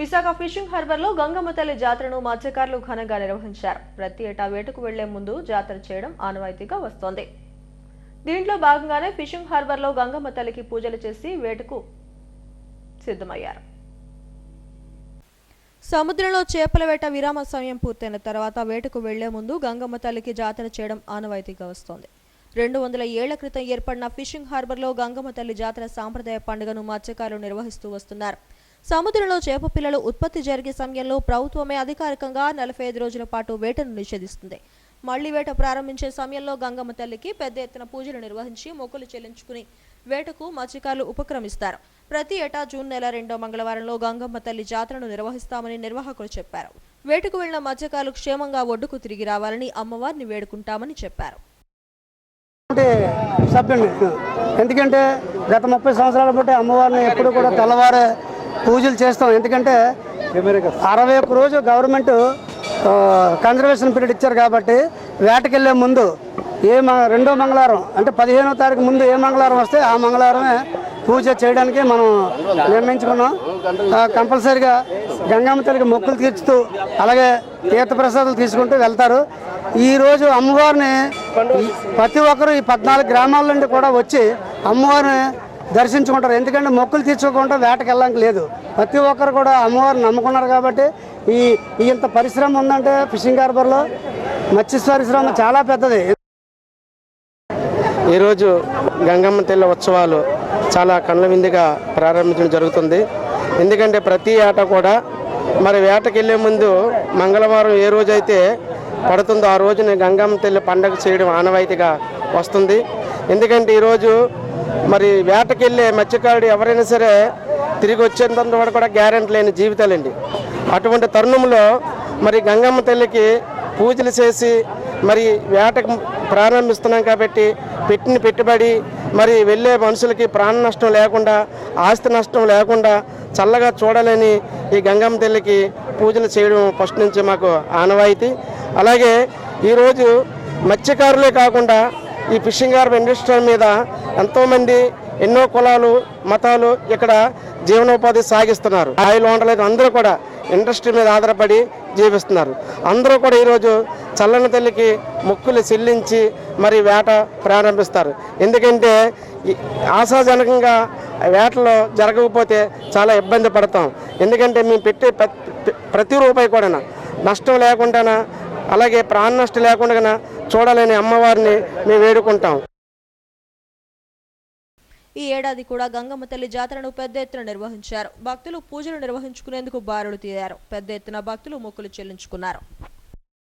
Visakha fishing హార్బర్లో Gangamma తల్లి జాతరను మత్స్యకారులు ఘనంగా నిర్వహించారు. ప్రతి ఏటా వేటకు వెళ్ళే ముందు జాతర చేయడం ఆనవాయితీగా వస్తోంది. దీంట్లో భాగంగానే ఫిషింగ్ హార్బర్లో గంగమ్మ తల్లికి పూజలు చేసి వేటకు సిద్ధమయ్యారు. సముద్రంలో చేపల వేట విరామ సమయం పూర్తయిన తర్వాత వేటకు వెళ్ళే ముందు గంగమ్మ తల్లికి జాతర చేయడం ఆనవాయితీగా వస్తోంది. రెండు వందల ఏళ్ళ క్రితం ఏర్పడిన ఫిషింగ్ హార్బర్లో గంగమ్మ తల్లి జాతర సాంప్రదాయ పండుగను మత్స్యకారులు నిర్వహిస్తూ వస్తున్నారు. సముద్రంలో చేప పిల్లలు ఉత్పత్తి జరిగే సమయంలో ప్రభుత్వమే అధికారికంగా నలభై ఐదు రోజుల పాటు వేటను నిషేధిస్తుంది. మళ్ళీ వేట ప్రారంభించే సమయంలో గంగమ్మ తల్లికి పెద్ద ఎత్తున పూజలు నిర్వహించి మొక్కులు చెల్లించుకుని వేటకు మత్స్యకారులు ఉపక్రమిస్తారు. ప్రతి ఏటా జూన్ నెల రెండో మంగళవారంలో గంగమ్మ తల్లి జాతరను నిర్వహిస్తామని నిర్వాహకులు చెప్పారు. వేటకు వెళ్ళిన మత్స్యకారులు క్షేమంగా ఒడ్డుకు తిరిగి రావాలని అమ్మవారిని వేడుకుంటామని చెప్పారు. ఎందుకంటే గత ముప్పై సంవత్సరాల బట్టి అమ్మవారిని ఎప్పుడు కూడా తెల్లవారే పూజలు చేస్తాం. ఎందుకంటే అరవై ఒక్క రోజు గవర్నమెంట్ కన్జర్వేషన్ పీరియడ్ ఇచ్చారు కాబట్టి వేటకెళ్ళే ముందు ఏ మ రెండో మంగళవారం అంటే పదిహేనో తారీఖు ముందు ఏ మంగళవారం వస్తే ఆ మంగళవారమే పూజ చేయడానికి మనం నిర్ణయించుకున్నాం. కంపల్సరిగా గంగమ్మ తల్లికి మొక్కులు తీర్చుతూ అలాగే తీర్థప్రసాదాలు తీసుకుంటూ వెళ్తారు. ఈరోజు అమ్మవారిని ప్రతి ఒక్కరు ఈ పద్నాలుగు గ్రామాల నుండి కూడా వచ్చి అమ్మవారిని దర్శించుకుంటారు. ఎందుకంటే మొక్కులు తీర్చుకోకుండా వేటకి వెళ్ళడానికి లేదు. ప్రతి ఒక్కరు కూడా అమ్మవారు నమ్ముకున్నారు కాబట్టి ఈ ఇంత పరిశ్రమ ఉందంటే ఫిషింగ్ హార్బర్లో మత్స్య పరిశ్రమ చాలా పెద్దది. ఈరోజు గంగమ్మ తెల్ల ఉత్సవాలు చాలా కళ్ళ విందుగా ప్రారంభించడం జరుగుతుంది. ఎందుకంటే ప్రతి ఏట కూడా మరి వేటకి వెళ్ళే ముందు మంగళవారం ఏ రోజైతే పడుతుందో ఆ రోజున గంగమ్మ తెల్లి పండగ చేయడం ఆనవాయితీగా వస్తుంది. ఎందుకంటే ఈరోజు మరి వేటకి వెళ్ళే మత్స్యకారుడు ఎవరైనా సరే తిరిగి వచ్చేంత వరకు కూడా గ్యారెంటీ లేని జీవితాలండి. అటువంటి తరుణంలో మరి గంగమ్మ తల్లికి పూజలు చేసి మరి వేటకు ప్రారంభిస్తున్నాం కాబట్టి పెట్టిన పెట్టుబడి మరి వెళ్ళే మనుషులకి ప్రాణ నష్టం లేకుండా ఆస్తి నష్టం లేకుండా చల్లగా చూడాలని ఈ గంగమ్మ తల్లికి పూజలు చేయడం ఫస్ట్ నుంచి మాకు ఆనవాయితీ. అలాగే ఈరోజు మత్స్యకారులే కాకుండా ఈ ఫిషింగ్ హార్బర్ ఇండస్ట్రీ మీద ఎంతోమంది ఎన్నో కులాలు మతాలు ఇక్కడ జీవనోపాధి సాగిస్తున్నారు. ఆయిల్ వండలేదు అందరూ కూడా ఇండస్ట్రీ మీద ఆధారపడి జీవిస్తున్నారు. అందరూ కూడా ఈరోజు చల్లని తల్లికి మొక్కులు చెల్లించి మరి వేట ప్రారంభిస్తారు. ఎందుకంటే ఆశాజనకంగా వేటలో జరగకపోతే చాలా ఇబ్బంది పడతాం. ఎందుకంటే మేము పెట్టే ప్రతి- ప్రతి రూపాయి కూడా నష్టం లేకుండా అలాగే ప్రాణ నష్టం లేకుండా చూడాలని అమ్మవారిని మేము వేడుకుంటాం. ఈ ఏడాది కూడా గంగమ్మ తల్లి జాతరను పెద్ద ఎత్తున నిర్వహించారు. భక్తులు పూజలు నిర్వహించుకునేందుకు బారులు తీరారు. పెద్ద ఎత్తున భక్తులు మొక్కులు చెల్లించుకున్నారు.